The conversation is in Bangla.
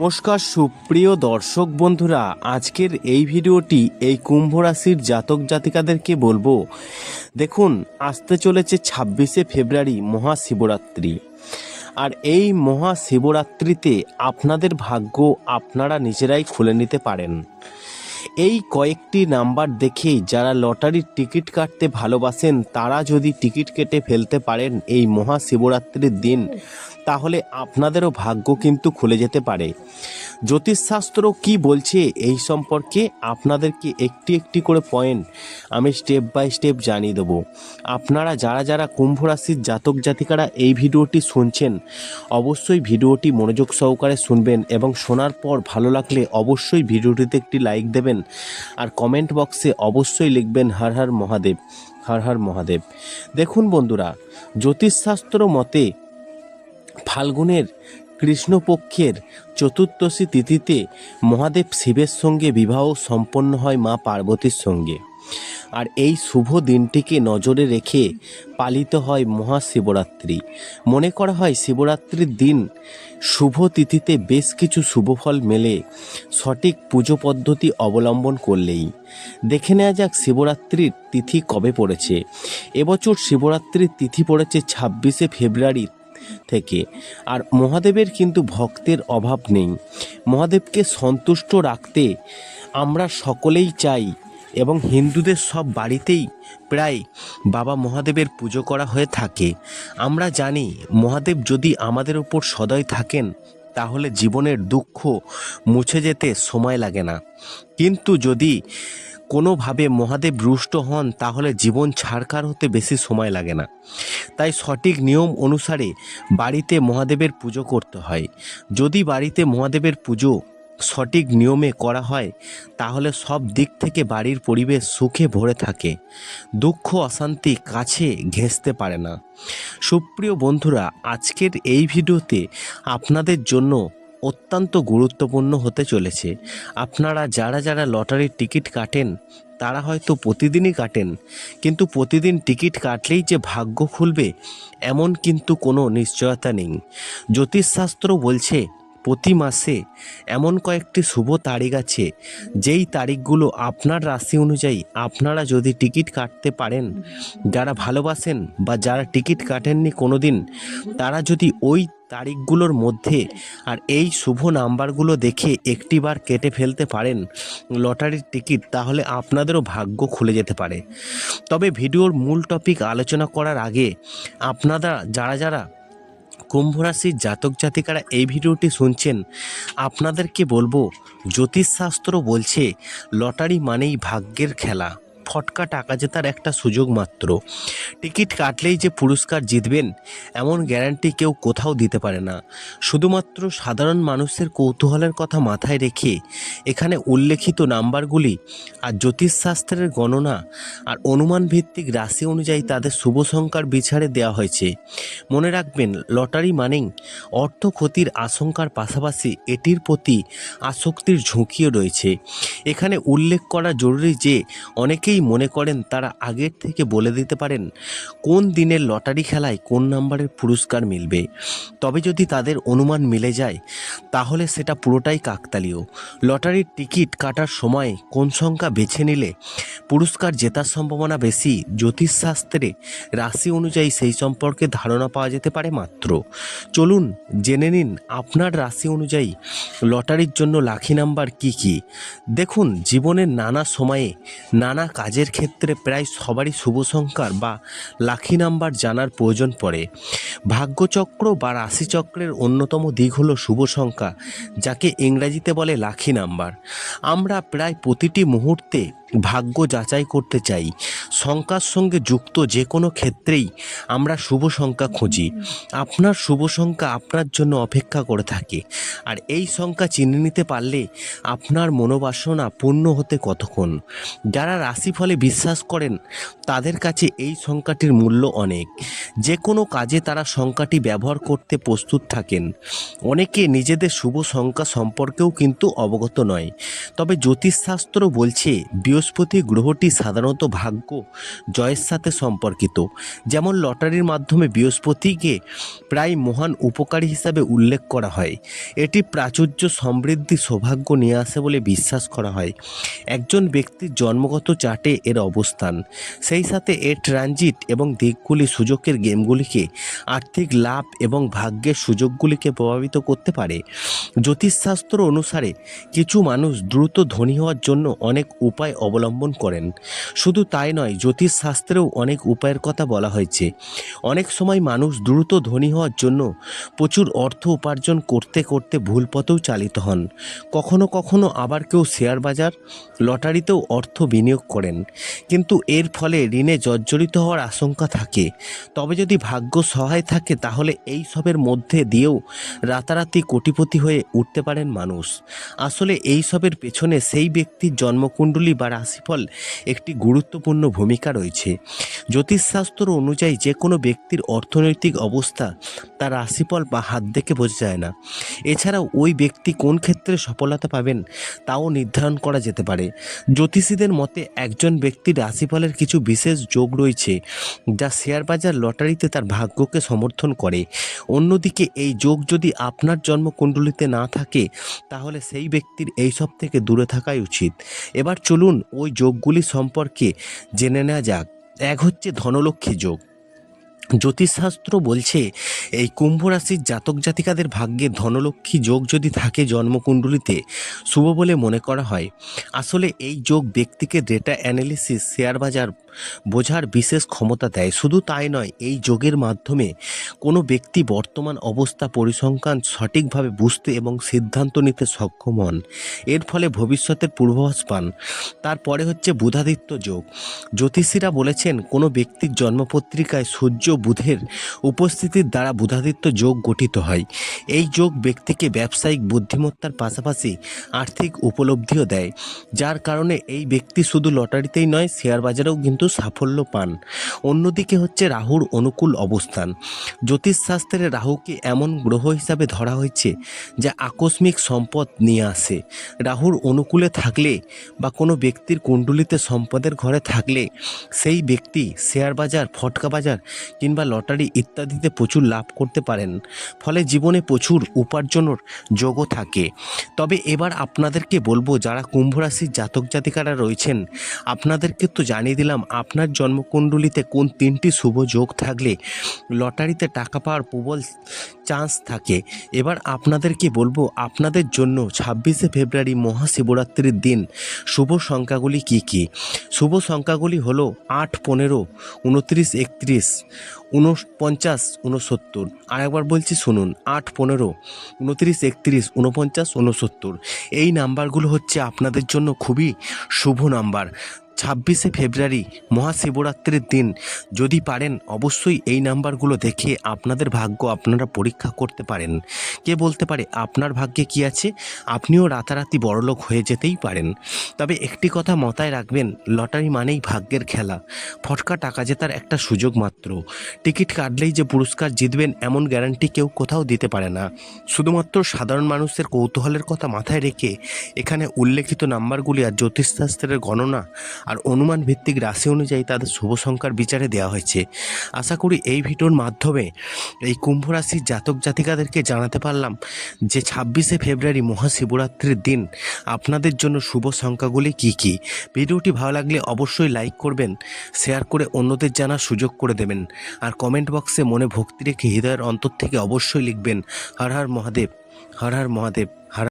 নমস্কার, সুপ্রিয় দর্শক বন্ধুরা, আজকের এই ভিডিওটি এই কুম্ভ রাশির জাতক জাতিকাদেরকে বলব। দেখুন, আসতে চলেছে ছাব্বিশে ফেব্রুয়ারি মহাশিবরাত্রি। আর এই মহাশিবরাত্রিতে আপনাদের ভাগ্য আপনারা নিজেরাই খুলে নিতে পারেন। এই কয়েকটি নাম্বার দেখে যারা লটারির টিকিট কাটতে ভালোবাসেন, তারা যদি টিকিট কেটে ফেলতে পারেন এই মহাশিবরাত্রির দিন তাহলে আপনাদেরও ভাগ্য কিন্তু খুলে যেতে পারে। জ্যোতিষশাস্ত্র কি বলছে এই সম্পর্কে আপনাদেরকে একটি একটি করে পয়েন্ট আমি স্টেপ বাই স্টেপ জানিয়ে দেবো। আপনারা যারা যারা কুম্ভ রাশির জাতক জাতিকারা এই ভিডিওটি শুনছেন, অবশ্যই ভিডিওটি মনোযোগ সহকারে শুনবেন এবং শোনার পর ভালো লাগলে অবশ্যই ভিডিওটিতে একটি লাইক দেবেন আর কমেন্ট বক্সে অবশ্যই লিখবেন হর হর মহাদেব, হর হর মহাদেব। দেখুন বন্ধুরা, জ্যোতিষশাস্ত্র মতে ফাল্গুনের কৃষ্ণপক্ষের চতুর্দশী তিথিতে মহাদেব শিবের সঙ্গে বিবাহ সম্পন্ন হয় মা পার্বতীর সঙ্গে। আর এই শুভ দিনটিকে নজরে রেখে পালিত হয় মহাশিবরাত্রি। মনে করা হয় শিবরাত্রির দিন শুভ তিথিতে বেশ কিছু শুভফল মেলে, সঠিক পুজো পদ্ধতি অবলম্বন করলেই। দেখে নেওয়া যাক শিবরাত্রির তিথি কবে পড়েছে। এবছর শিবরাত্রির তিথি পড়েছে ছাব্বিশে ফেব্রুয়ারি থেকে। আর মহাদেবের কিন্তু ভক্তের অভাব নেই। মহাদেবকে সন্তুষ্ট রাখতে আমরা সকলেই চাই এবং হিন্দুদের সব বাড়িতেই প্রায় বাবা মহাদেবের পুজো করা হয়ে থাকে। আমরা জানি মহাদেব যদি আমাদের ওপর সদয় থাকেন, তাহলে জীবনের দুঃখ মুছে যেতে সময় লাগে না। কিন্তু যদি কোনোভাবে মহাদেব রুষ্ট হন, তাহলে জীবন ছাড়কার হতে বেশি সময় লাগে না। তাই সঠিক নিয়ম অনুসারে বাড়িতে মহাদেবের পুজো করতে হয়। যদি বাড়িতে মহাদেবের পুজো সঠিক নিয়মে করা হয়, তাহলে সব দিক থেকে বাড়ির পরিবেশ সুখে ভরে থাকে। দুঃখ, অশান্তি কাছে ঘেঁষতে পারে না। সুপ্রিয় বন্ধুরা, আজকের এই ভিডিওতে আপনাদের জন্য অত্যন্ত গুরুত্বপূর্ণ হতে চলেছে। আপনারা যারা যারা লটারির টিকিট কাটেন, তারা হয়তো প্রতিদিনই কাটেন, কিন্তু প্রতিদিন টিকিট কাটলেই যে ভাগ্য খুলবে, এমন কিন্তু কোনো নিশ্চয়তা নেই। জ্যোতিষশাস্ত্র বলছে প্রতি মাসে এমন কয়েকটি শুভ তারিখ আছে, যেই তারিখগুলো আপনার রাশি অনুযায়ী আপনারা যদি টিকিট কাটতে পারেন, যারা ভালোবাসেন বা যারা টিকিট কাটেননি কোনো দিন তারা যদি ওই তারিখগুলোর মধ্যে আর এই শুভ নাম্বারগুলো দেখে একটিবার কেটে ফেলতে পারেন লটারির টিকিট, তাহলে আপনাদেরও ভাগ্য খুলে যেতে পারে। তবে ভিডিওর মূল টপিক আলোচনা করার আগে আপনারা, যারা যারা কুম্ভ রাশির জাতক জাতিকারা এই ভিডিওটি শুনছেন, আপনাদেরকে বলব, জ্যোতিষশাস্ত্র বলছে, লটারি মানেই ভাগ্যের খেলা। ফটকা টাকা জেতার একটা সুযোগ মাত্র। টিকিট কাটলেই যে পুরস্কার জিতবেন, এমন গ্যারান্টি কেউ কোথাও দিতে পারে না। শুধুমাত্র সাধারণ মানুষের কৌতূহলের কথা মাথায় রেখে এখানে উল্লেখিত নাম্বারগুলি আর জ্যোতিষশাস্ত্রের গণনা আর অনুমান ভিত্তিক রাশি অনুযায়ী তাদের শুভ সংখ্যার বিচারে দেওয়া হয়েছে। মনে রাখবেন, লটারি মানেই অর্থ ক্ষতির আশঙ্কার পাশাপাশি এটির প্রতি আসক্তির ঝুঁকিও রয়েছে। এখানে উল্লেখ করা জরুরি যে, অনেকেই মনে করেন তারা আগের থেকে বলে দিতে পারেন কোন দিনের লটারি খেলায় কোন নাম্বারের পুরস্কার মিলবে। তবে যদি তাদের অনুমান মিলে যায়, তাহলে সেটা পুরোটাই কাকতালীয়। লটারির টিকিট কাটার সময় কোন সংখ্যা বেছে নিলে পুরস্কার জেতার সম্ভাবনা বেশি, জ্যোতিষশাস্ত্রে রাশি অনুযায়ী সেই সম্পর্কে ধারণা পাওয়া যেতে পারে মাত্র। চলুন জেনে নিন আপনার রাশি অনুযায়ী লটারির জন্য লাখি নাম্বার কি কি। দেখুন, জীবনের নানা সময়ে নানা কাজের ক্ষেত্রে প্রায় সবারই শুভ সংখ্যার বা লাখি নাম্বার জানার প্রয়োজন পড়ে। ভাগ্যচক্র বা রাশিচক্রের অন্যতম দিক হলো শুভ সংখ্যা, যাকে ইংরাজিতে বলে লাখি নাম্বার। আমরা প্রায় প্রতিটি মুহূর্তে ভাগ্য যাচাই করতে চাই। সংখ্যার সঙ্গে যুক্ত যে কোনো ক্ষেত্রেই আমরা শুভ সংখ্যা খুঁজি। আপনার শুভ সংখ্যা আপনার জন্য অপেক্ষা করে থাকে। আর এই সংখ্যা চিনে নিতে পারলে আপনার মনোবাসনা পূর্ণ হতে কতক্ষণ? যারা রাশিফলে বিশ্বাস করেন, তাদের কাছে এই সংখ্যাটির মূল্য অনেক। যে কোনো কাজে তারা সংখ্যাটি ব্যবহার করতে প্রস্তুত থাকেন। অনেকে নিজেদের শুভ সংখ্যা সম্পর্কেও কিন্তু অবগত নয়। তবে জ্যোতিষশাস্ত্র বলছে বৃহস্পতি গ্রহটি সাধারণত ভাগ্য জয়ের সাথে সম্পর্কিত। যেমন লটারির মাধ্যমে বৃহস্পতিকে প্রায় মহান উপকারী হিসাবে উল্লেখ করা হয়। এটি প্রাচুর্য সমৃদ্ধি সৌভাগ্য নিয়ে আসে বলে বিশ্বাস করা হয়। একজন ব্যক্তির জন্মগত চার্টে এর অবস্থান। সেই সাথে এর ট্রানজিট এবং দিকগুলি সুযোগের গেমগুলিকে আর্থিক লাভ এবং ভাগ্যের সুযোগগুলিকে প্রভাবিত করতে পারে। জ্যোতিষশাস্ত্র অনুসারে কিছু মানুষ দ্রুত ধনী হওয়ার জন্য অনেক উপায় অবলম্বন করেন। শুধু তাই নয়, জ্যোতিষশাস্ত্রেও অনেক উপায়ের কথা বলা হয়েছে। অনেক সময় মানুষ দ্রুত ধনী হওয়ার জন্য প্রচুর অর্থ উপার্জন করতে করতে ভুল পথেও চালিত হন। কখনো কখনো আবার কেউ শেয়ার বাজার, লটারিতেও অর্থ বিনিয়োগ করেন। কিন্তু এর ফলে ঋণে জর্জরিত হওয়ার আশঙ্কা থাকে। তবে যদি ভাগ্য সহায় থাকে, তাহলে এই সবের মধ্যে দিয়েও রাতারাতি কোটিপতি হয়ে উঠতে পারেন মানুষ। আসলে এই সবের পেছনে সেই ব্যক্তির জন্মকুণ্ডলী বা রাশিফল একটি গুরুত্বপূর্ণ ভূমিকা রয়েছে। জ্যোতিষশাস্ত্র অনুযায়ী যে কোনো ব্যক্তির অর্থনৈতিক অবস্থা তার রাশিফল বা হাত দেখে বোঝা যায় না। এছাড়াও ওই ব্যক্তি কোন ক্ষেত্রে সফলতা পাবেন তাও নির্ধারণ করা যেতে পারে। জ্যোতিষীদের মতে একজন ব্যক্তির রাশিফলের কিছু বিশেষ যোগ রয়েছে যা শেয়ার বাজার লটারিতে তার ভাগ্যকে সমর্থন করে। অন্যদিকে এই যোগ যদি আপনার জন্মকুণ্ডলিতে না থাকে তাহলে সেই ব্যক্তির এইসব থেকে দূরে থাকাই উচিত। এবার চলুন ওই যোগগুলি সম্পর্কে জেনে নেওয়া যাক। এক হচ্ছে ধনলক্ষ্মী যোগ। জ্যোতিষশাস্ত্র বলছে, এই কুম্ভ রাশির জাতক জাতিকাদের ভাগ্যে ধনলক্ষ্মী যোগ যদি থাকে জন্মকুণ্ডলিতে, শুভ বলে মনে করা হয়। আসলে এই যোগ ব্যক্তিকে ডেটা অ্যানালিসিস শেয়ার বাজার বোঝার বিশেষ ক্ষমতা দেয়। শুধু তাই নয়, এই যোগের মাধ্যমে কোনো ব্যক্তি বর্তমান অবস্থা পরিসংখ্যান সঠিকভাবে বুঝতে এবং সিদ্ধান্ত নিতে সক্ষম হন। এর ফলে ভবিষ্যতের পূর্বাভাস পান। তারপরে হচ্ছে বুধাদিত্য যোগ। জ্যোতিষীরা বলেছেন, কোনো ব্যক্তির জন্মপত্রিকায় সূর্য বুধের উপস্থিতির দ্বারা বুধাদিত্য যোগ গঠিত হয়। এই যোগ ব্যক্তিকে ব্যবসায়িক বুদ্ধিমত্তার পাশাপাশি আর্থিক উপলব্ধিও দেয়, যার কারণে এই ব্যক্তি শুধু লটারিতেই নয়, শেয়ার বাজারেও কিন্তু সাফল্য পান। অন্যদিকে হচ্ছে রাহুর অনুকূল অবস্থান। জ্যোতিষশাস্ত্রে রাহুকে এমন গ্রহ হিসাবে ধরা হয়েছে, যা আকস্মিক সম্পদ নিয়ে আসে। রাহুর অনুকূলে থাকলে বা কোনো ব্যক্তির কুণ্ডলিতে সম্পদের ঘরে থাকলে সেই ব্যক্তি শেয়ার বাজার, ফটকা বাজার কিংবা লটারি ইত্যাদিতে প্রচুর লাভ করতে পারেন, ফলে জীবনে প্রচুর উপার্জনের যোগও থাকে। তবে এবার আপনাদেরকে বলব, যারা কুম্ভ রাশির জাতক জাতিকারা রয়েছেন, আপনাদেরকে তো জানিয়ে দিলাম, আপনার জন্মকুণ্ডলিতে কোন তিনটি শুভ যোগ থাকলে লটারিতে টাকা পাওয়ার প্রবল চান্স থাকে। এবার আপনাদেরকে বলব, আপনাদের জন্য ছাব্বিশে ফেব্রুয়ারি মহাশিবরাত্রির দিন, শুভ সংখ্যাগুলি কি কি? শুভ সংখ্যাগুলি হলো আট, পনেরো, উনত্রিশ, একত্রিশ উনপঞ্চাশ উনসত্তর। আর একবার বলছি, শুনুন, আট, পনেরো, উনত্রিশ, একত্রিশ, উনপঞ্চাশ, উনসত্তর। এই নাম্বারগুলো হচ্ছে আপনাদের জন্য খুবই শুভ নাম্বার। ছাব্বিশে ফেব্রুয়ারি মহাশিবরাত্রির দিন। যদি পারেন, অবশ্যই এই নাম্বারগুলো দেখে আপনাদের ভাগ্য আপনারা পরীক্ষা করতে পারেন। কে বলতে পারে, আপনার ভাগ্যে কি আছে? আপনিও রাতারাতি বড়লোক হয়ে যেতেই পারেন। তবে একটি কথা মাথায় রাখবেন, লটারি মানেই ভাগ্যের খেলা। ফটকা টাকা জেতার একটা সুযোগ মাত্র। টিকিট কাটলেই যে পুরস্কার জিতবেন, এমন গ্যারান্টি কেউ কোথাও দিতে পারে না। শুধুমাত্র সাধারণ মানুষের কৌতূহলের কথা মাথায় রেখে এখানে উল্লেখিত নাম্বারগুলি আর জ্যোতিষশাস্ত্রের গণনা আর অনুমান ভিত্তিক রাশি অনুযায়ী তাদের শুভ সংখ্যার বিচারে দেওয়া হয়েছে। আশা করি এই ভিডিওর মাধ্যমে এই কুম্ভ রাশির জাতক জাতিকাদেরকে জানাতে পারলাম যে ছাব্বিশে ফেব্রুয়ারি মহাশিবরাত্রির দিন আপনাদের জন্য শুভ সংখ্যাগুলি কি কি? ভিডিওটি ভালো লাগলে অবশ্যই লাইক করবেন, শেয়ার করে অন্যদের জানার সুযোগ করে দেবেন। আর কমেন্ট বক্সে মনে ভক্তি রেখে হৃদয়ের অন্তর থেকে অবশ্যই লিখবেন, হর হর মহাদেব, হর হর মহাদেব।